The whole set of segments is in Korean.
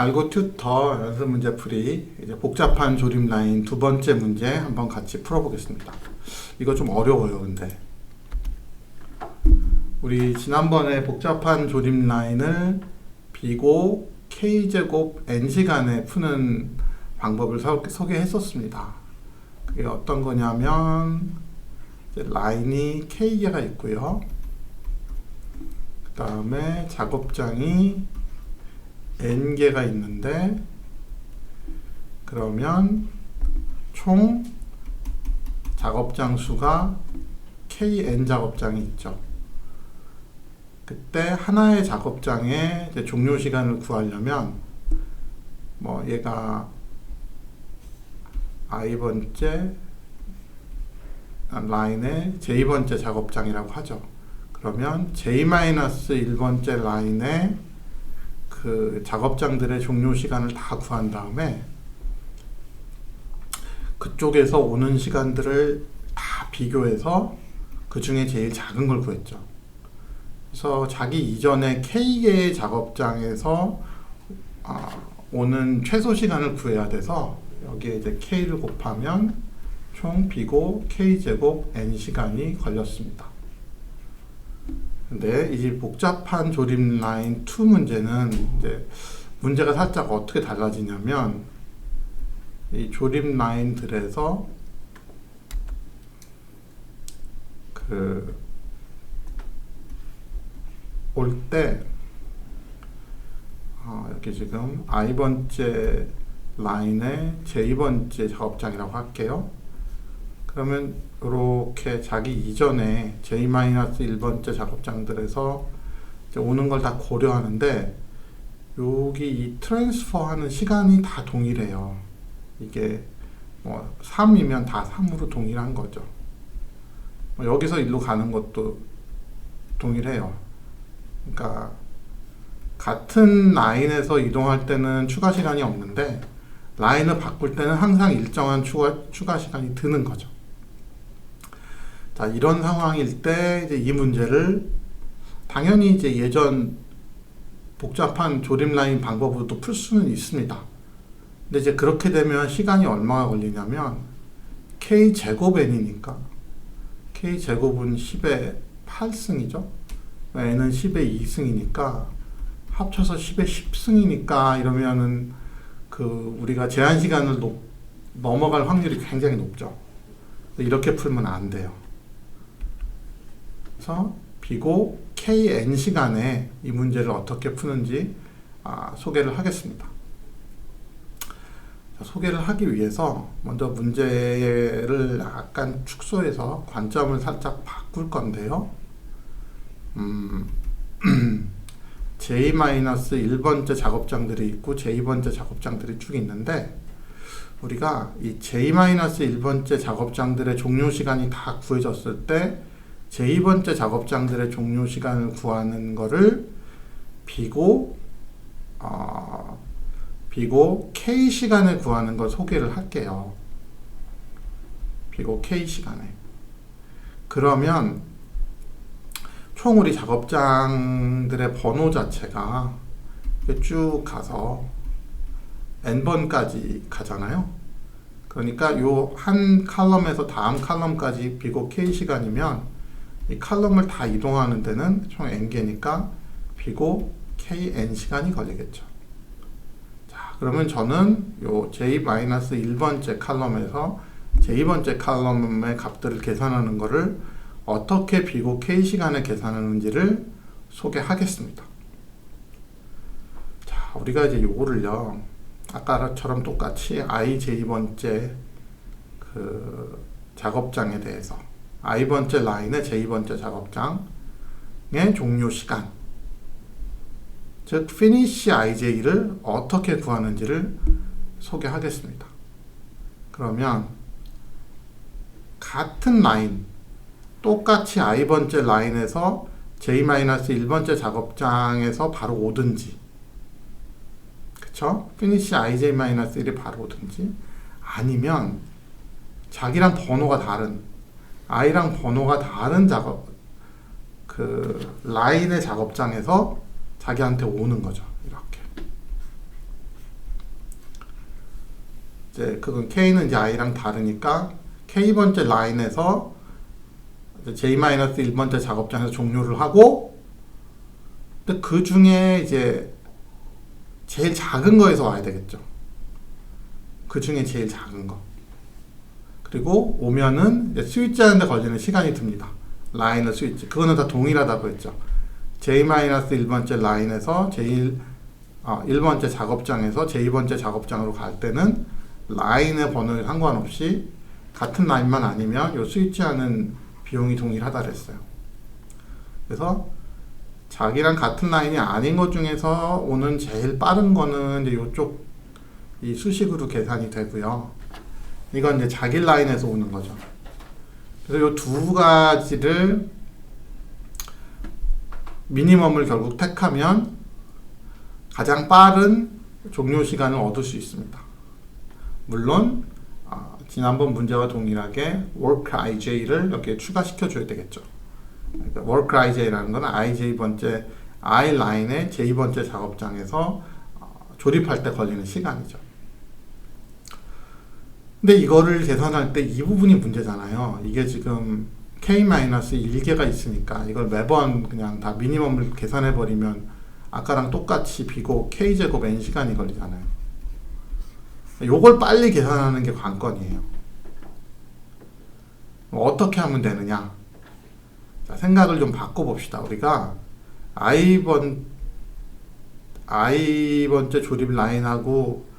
알고 튜터 연습 문제 풀이 이제 복잡한 조립 라인 두 번째 문제 한번 같이 풀어보겠습니다. 이거 좀 어려워요, 근데. 우리 지난번에 복잡한 조립 라인을 비고 k제곱 n시간에 푸는 방법을 소- 소개했었습니다. 그게 어떤 거냐면 라인이 k개가 있고요. 그 다음에 작업장이 n개가 있는데 그러면 총 작업장 수가 kn 작업장이 있죠. 그때 하나의 작업장의 종료 시간을 구하려면 뭐 얘가 i 번째 라인의 j 번째 작업장이라고 하죠. 그러면 j 1번째 라인의 그 작업장들의 종료 시간을 다 구한 다음에 그쪽에서 오는 시간들을 다 비교해서 그 중에 제일 작은 걸 구했죠. 그래서 자기 이전에 K개의 작업장에서 아, 오는 최소 시간을 구해야 돼서 여기에 이제 K를 곱하면 총 비고 K제곱 N 시간이 걸렸습니다. 근데 이 복잡한 조립 라인 2 문제는 이제 문제가 살짝 어떻게 달라지냐면 이 조립 라인들에서 그 올때 어, 이렇게 지금 i 번째 라인의 j 번째 작업장이라고 할게요. 그러면 이렇게 자기 이전에 j-1번째 작업장들에서 오는 걸 다 고려하는데 여기 이 트랜스퍼 하는 시간이 다 동일해요. 이게 뭐 3이면 다 3으로 동일한 거죠. 뭐 여기서 일로 가는 것도 동일해요. 그러니까 같은 라인에서 이동할 때는 추가 시간이 없는데 라인을 바꿀 때는 항상 일정한 추가, 추가 시간이 드는 거죠. 자, 이런 상황일 때 이제 이 문제를 당연히 이제 예전 복잡한 조립 라인 방법으로도 풀 수는 있습니다. 근데 이제 그렇게 되면 시간이 얼마가 걸리냐면 k 제곱 n이니까 k 제곱은 10의 8승이죠. n은 10의 2승이니까 합쳐서 10의 10승이니까 이러면은 그 우리가 제한 시간을 높, 넘어갈 확률이 굉장히 높죠. 이렇게 풀면 안 돼요. 그래서 비고 kn 시간에 이 문제를 어떻게 푸는지 아, 소개를 하겠습니다. 자, 소개를 하기 위해서 먼저 문제를 약간 축소해서 관점을 살짝 바꿀 건데요. 음, J-1번째 작업장들이 있고 J 번째 작업장들이 쭉 있는데 우리가 이 J-1번째 작업장들의 종료 시간이 다 구해졌을 때 제2번째 작업장들의 종료 시간을 구하는 거를 비고 어, 비고 K 시간을 구하는 걸 소개를 할게요. 비고 K 시간에. 그러면 총 우리 작업장들의 번호 자체가 쭉 가서 n번까지 가잖아요. 그러니까 요 한 칼럼에서 다음 칼럼까지 비고 k 시간이면 이 칼럼을 다 이동하는 데는 총 n개니까 비고 kn 시간이 걸리겠죠. 자, 그러면 저는 요 j-1번째 칼럼에서 j2번째 칼럼의 값들을 계산하는 거를 어떻게 비고 k 시간에 계산하는지를 소개하겠습니다. 자, 우리가 이제 요거를요. 아까처럼 똑같이 i j 번째 그 작업장에 대해서 i 번째 라인의 j 번째 작업장의 종료 시간 즉 finish ij를 어떻게 구하는지를 소개하겠습니다. 그러면 같은 라인 똑같이 i 번째 라인에서 j-1번째 작업장에서 바로 오든지 그쵸? finish ij-1이 바로 오든지 아니면 자기랑 번호가 다른 i랑 번호가 다른 작업 그 라인의 작업장에서 자기한테 오는 거죠 이렇게 이제 그건 K는 이제 I랑 다르니까 K번째 라인에서 J-1번째 작업장에서 종료를 하고 근데 그 중에 이제 제일 작은 거에서 와야 되겠죠. 그 중에 제일 작은 거. 그리고 오면은 스위치 하는데 걸리는 시간이 듭니다. 라인을 스위치. 그거는 다 동일하다고 했죠. J-1번째 라인에서 제1 아, 1번째 작업장에서 제2번째 작업장으로 갈 때는 라인의 번호에 상관없이 같은 라인만 아니면 요 스위치하는 비용이 동일하다 그랬어요. 그래서 자기랑 같은 라인이 아닌 것 중에서 오는 제일 빠른 거는 이제 요쪽 이 수식으로 계산이 되고요. 이건 이제 자기 라인에서 오는 거죠. 그래서 요두 가지를 미니멈을 결국 택하면 가장 빠른 종료 시간을 얻을 수 있습니다. 물론 아, 지난번 문제와 동일하게 work ij를 여기에 추가시켜 줘야 되겠죠. 그러니까 work ij라는 건 ij 번째 i 라인의 j 번째 작업장에서 어, 조립할 때 걸리는 시간이죠. 근데 이거를 계산할 때 이 부분이 문제잖아요. 이게 지금 k-1개가 있으니까 이걸 매번 그냥 다 미니멈을 계산해 버리면 아까랑 똑같이 비고 k제곱 n 시간이 걸리잖아요. 요걸 빨리 계산하는 게 관건이에요. 어떻게 하면 되느냐? 자, 생각을 좀 바꿔봅시다. 우리가 i번 i번째 조립 라인하고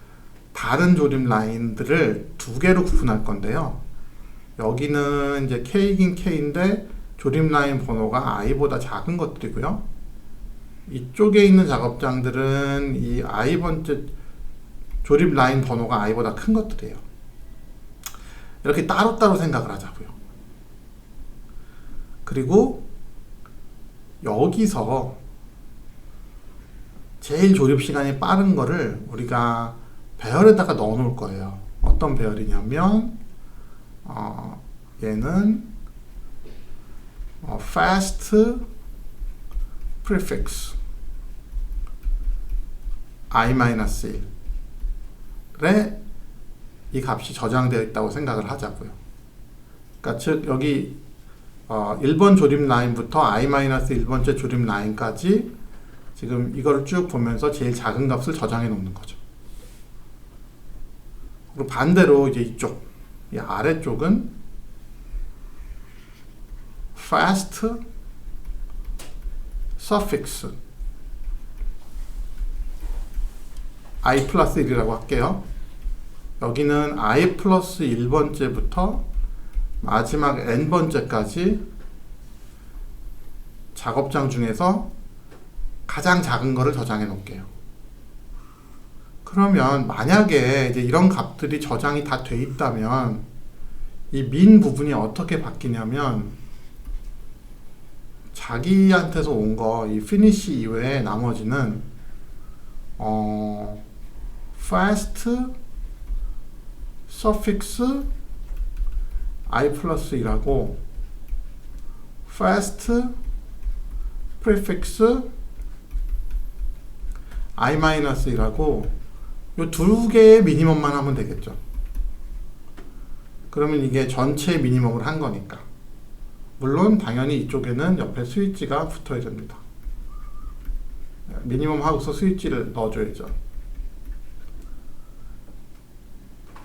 다른 조립 라인들을 두 개로 구분할 건데요. 여기는 이제 K이긴 K인데 조립 라인 번호가 i보다 작은 것들이고요. 이쪽에 있는 작업장들은 이 i번째 조립 라인 번호가 i보다 큰 것들이에요. 이렇게 따로따로 생각을 하자고요. 그리고 여기서 제일 조립 시간이 빠른 거를 우리가 배열에다가 넣어 놓을 거예요. 어떤 배열이냐면 어, 얘는 어, fast prefix i-1에 이 값이 저장되어 있다고 생각을 하자고요. 그러니까 즉 여기 어, 1번 조립 라인부터 i-1번째 조립 라인까지 지금 이거를 쭉 보면서 제일 작은 값을 저장해 놓는 거죠. 그리고 반대로 이제 이쪽 이 아래쪽은 fast suffix i 플러스 1이라고 할게요. 여기는 i 플러스 1번째부터 마지막 n번째까지 작업장 중에서 가장 작은 거를 저장해 놓을게요. 그러면 만약에 이제 이런 값들이 저장이 다 돼 있다면 이 민 부분이 어떻게 바뀌냐면 자기한테서 온 거이 finish 이외에 나머지는 어 fast suffix i 플러스 1하고 fast prefix i 마이너스 1하고 이두 개의 미니멈만 하면 되겠죠. 그러면 이게 전체 미니멈을 한 거니까. 물론 당연히 이쪽에는 옆에 스위치가 붙어야 됩니다. 미니멈 하고서 스위치를 넣어줘야죠.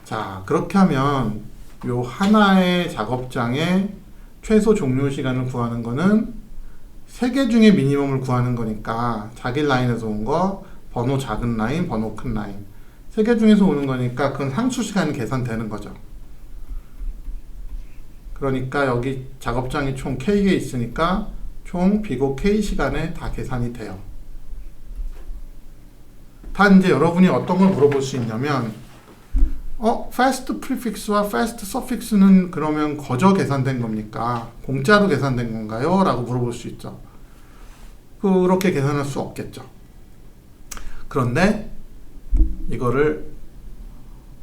자, 그렇게 하면 요 하나의 작업장의 최소 종료 시간을 구하는 거는 세 개 중에 미니멈을 구하는 거니까 자기 라인에서 온 거, 번호 작은 라인, 번호 큰 라인 세 개 중에서 오는 거니까 그건 상수 시간이 계산되는 거죠. 그러니까 여기 작업장이 총 K개 있으니까 총 비고 K 시간에 다 계산이 돼요. 단지 여러분이 어떤 걸 물어볼 수 있냐면 어, fast prefix와 fast suffix는 그러면 거저 계산된 겁니까? 공짜로 계산된 건가요? 라고 물어볼 수 있죠. 그렇게 계산할 수 없겠죠. 그런데 이거를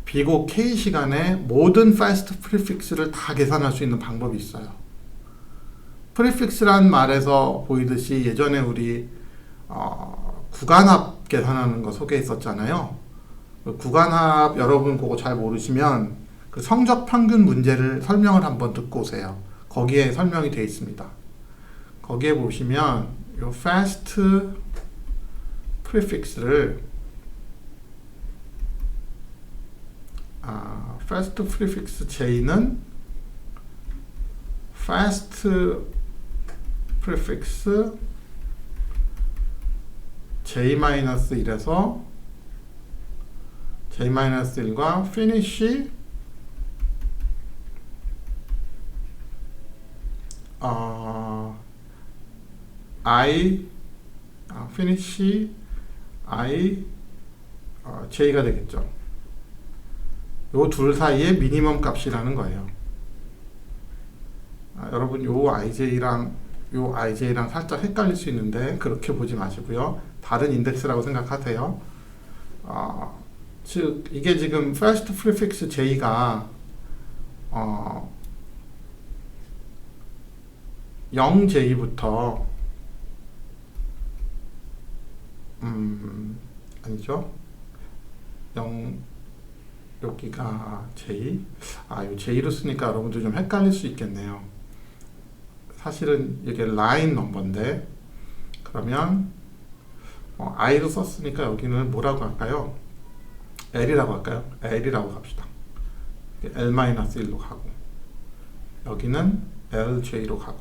비고 K 시간에 모든 fast prefix를 다 계산할 수 있는 방법이 있어요. prefix란 말에서 보이듯이 예전에 우리 어, 구간합 계산하는 거 소개했었잖아요. 그 구간합 여러분 그거 잘 모르시면 그 성적 평균 문제를 설명을 한번 듣고 오세요. 거기에 설명이 되어 있습니다. 거기에 보시면 요 fast prefix를 아, fast prefix j는 fast prefix j-1에서 j-1과 finish 어, i 아, finish i 어, j가 되겠죠. 요 둘 사이의 미니멈 값이라는 거예요. 아, 여러분 요 ij랑 요 ij랑 살짝 헷갈릴 수 있는데 그렇게 보지 마시고요. 다른 인덱스라고 생각하세요. 어, 즉 이게 지금 first prefix j가 어, 0j부터 음 아니죠 0 여기가 j 아요 j로 쓰니까 여러분들 좀 헷갈릴 수 있겠네요. 사실은 이게 라인 넘버인데 그러면 어, i로 썼으니까 여기는 뭐라고 할까요? L이라고 할까요? L이라고 합시다. l-1로 가고 여기는 lj로 가고.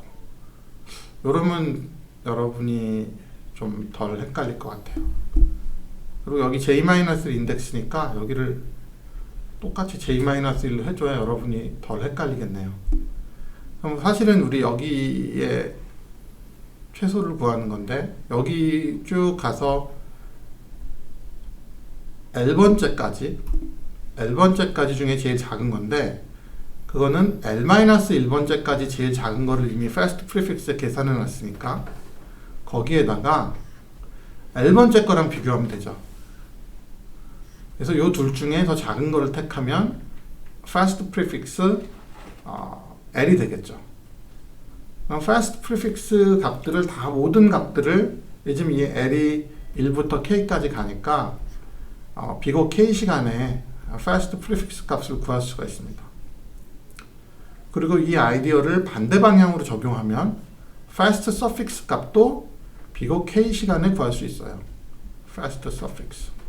요러면 여러분이 좀 덜 헷갈릴 것 같아요. 그리고 여기 j-1 인덱스니까 여기를 똑같이 j-1로 해줘야 여러분이 덜 헷갈리겠네요. 그럼 사실은 우리 여기에 최소를 구하는 건데 여기 쭉 가서 L번째까지 L번째까지 중에 제일 작은 건데 그거는 L-1번째까지 제일 작은 거를 이미 fast prefix에 계산해 놨으니까 거기에다가 L번째 거랑 비교하면 되죠. 그래서 요둘 중에 더 작은 거를 택하면 fast prefix 어, L이 되겠죠. fast prefix 값들을 다 모든 값들을 요즘 이 L이 1부터 K까지 가니까 어, 비고 K 시간에 fast prefix 값을 구할 수가 있습니다. 그리고 이 아이디어를 반대 방향으로 적용하면 fast suffix 값도 비고 k 시간에 구할 수 있어요. fast suffix.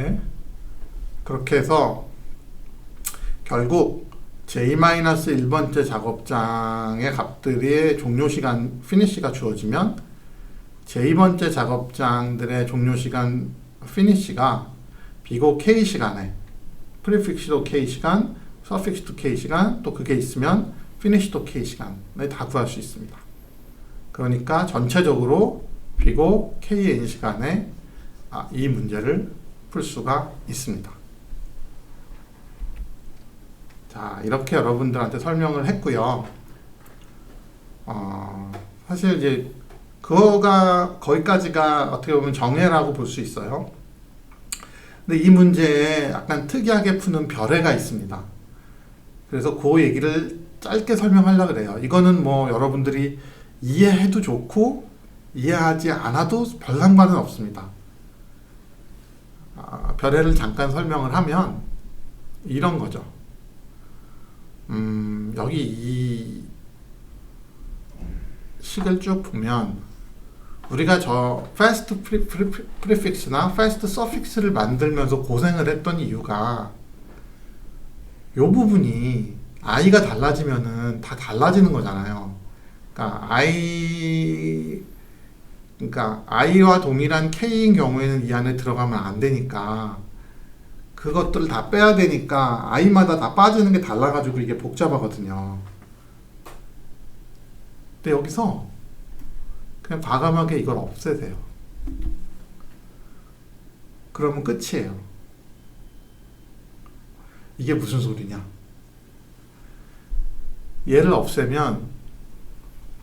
네. 그렇게 해서 결국 j-1번째 작업장의 값들의 종료 시간 피니시가 주어지면 j-번째 작업장들의 종료 시간 피니시가 비고 k 시간에 프리픽스도 k 시간, 서픽스도 k 시간, 또 그게 있으면 피니시도 k 시간을 다 구할 수 있습니다. 그러니까 전체적으로 비고 kn 시간에 아, 이 문제를 풀 수가 있습니다. 자, 이렇게 여러분들한테 설명을 했고요. 어, 사실 이제 그거가 거기까지가 어떻게 보면 정해라고 볼 수 있어요. 근데 이 문제에 약간 특이하게 푸는 별해가 있습니다. 그래서 그 얘기를 짧게 설명하려고 그래요. 이거는 뭐 여러분들이 이해해도 좋고 이해하지 않아도 별 상관은 없습니다. 아, 별해를 잠깐 설명을 하면 이런 거죠. 음, 여기 이 식을 쭉 보면 우리가 저 fast prefix나 fast suffix를 만들면서 고생을 했던 이유가 요 부분이 i가 달라지면은 다 달라지는 거잖아요. 그러니까 i 그러니까 i와 동일한 k인 경우에는 이 안에 들어가면 안 되니까 그것들을 다 빼야 되니까 i마다 다 빠지는 게 달라가지고 이게 복잡하거든요. 근데 여기서 그냥 과감하게 이걸 없애세요. 그러면 끝이에요. 이게 무슨 소리냐? 얘를 없애면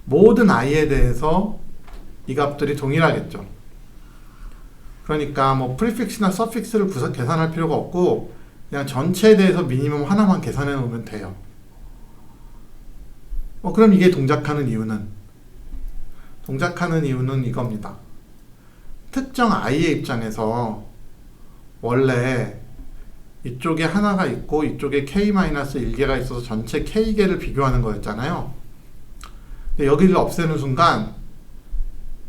모든 i에 대해서 이 값들이 동일하겠죠. 그러니까 뭐 프리픽스나 서픽스를 구성 계산할 필요가 없고 그냥 전체에 대해서 미니멈 하나만 계산해 놓으면 돼요. 어, 그럼 이게 동작하는 이유는 동작하는 이유는 이겁니다. 특정 i의 입장에서 원래 이쪽에 하나가 있고 이쪽에 k-1개가 있어서 전체 k개를 비교하는 거였잖아요. 근데 여기를 없애는 순간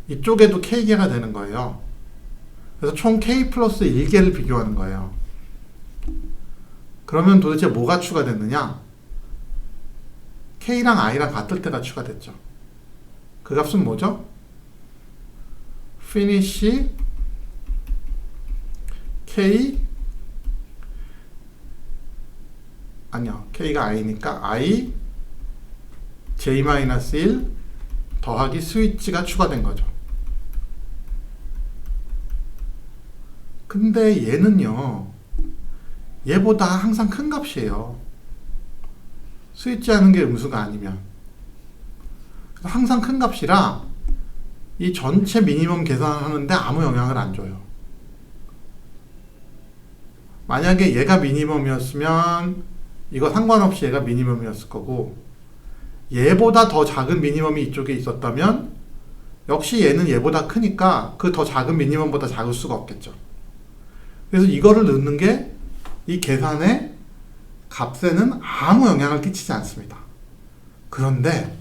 이쪽에도 k개가 되는 거예요. 그래서 총 k 플러스 1개를 비교하는 거예요. 그러면 도대체 뭐가 추가됐느냐? k랑 i랑 같을 때가 추가됐죠. 그 값은 뭐죠? finish k 아니요. k가 i니까 i j-1 더하기 스위치가 추가된 거죠. 근데 얘는요. 얘보다 항상 큰 값이에요. 스위치 하는 게 음수가 아니면. 항상 큰 값이라 이 전체 미니멈 계산하는데 아무 영향을 안 줘요. 만약에 얘가 미니멈이었으면 이거 상관없이 얘가 미니멈이었을 거고 얘보다 더 작은 미니멈이 이쪽에 있었다면 역시 얘는 얘보다 크니까 그 더 작은 미니멈보다 작을 수가 없겠죠. 그래서 이거를 넣는 게 이 계산의 값에는 아무 영향을 끼치지 않습니다. 그런데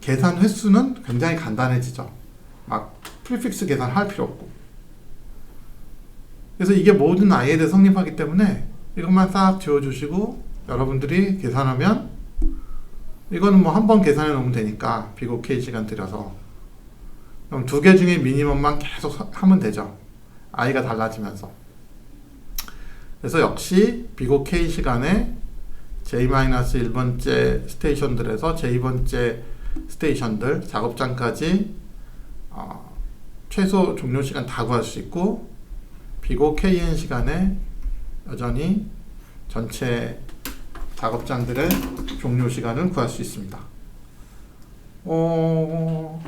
계산 횟수는 굉장히 간단해지죠. 막 프리픽스 계산할 필요 없고. 그래서 이게 모든 i에 대해 성립하기 때문에 이것만 싹 지워주시고 여러분들이 계산하면 이거는 뭐 한 번 계산해 놓으면 되니까 비고 K 시간 들여서 그럼 두 개 중에 미니멈만 계속 서- 하면 되죠. i가 달라지면서. 그래서 역시 비고 K 시간에 j-1번째 스테이션들에서 j2번째 스테이션들 작업장까지 어, 최소 종료 시간 다 구할 수 있고 비고 KN 시간에 여전히 전체 작업장들의 종료 시간을 구할 수 있습니다. 어,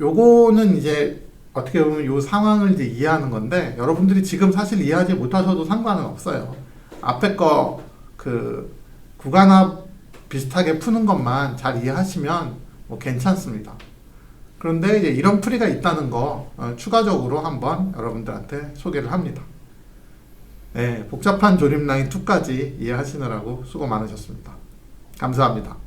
요거는 이제 어떻게 보면 요 상황을 이제 이해하는 건데 여러분들이 지금 사실 이해하지 못하셔도 상관은 없어요. 앞에 거 그 구간합 비슷하게 푸는 것만 잘 이해하시면 뭐 괜찮습니다. 그런데 이제 이런 풀이가 있다는 거 어, 추가적으로 한번 여러분들한테 소개를 합니다. 네, 복잡한 조립 라인 2까지 이해하시느라고 수고 많으셨습니다. 감사합니다.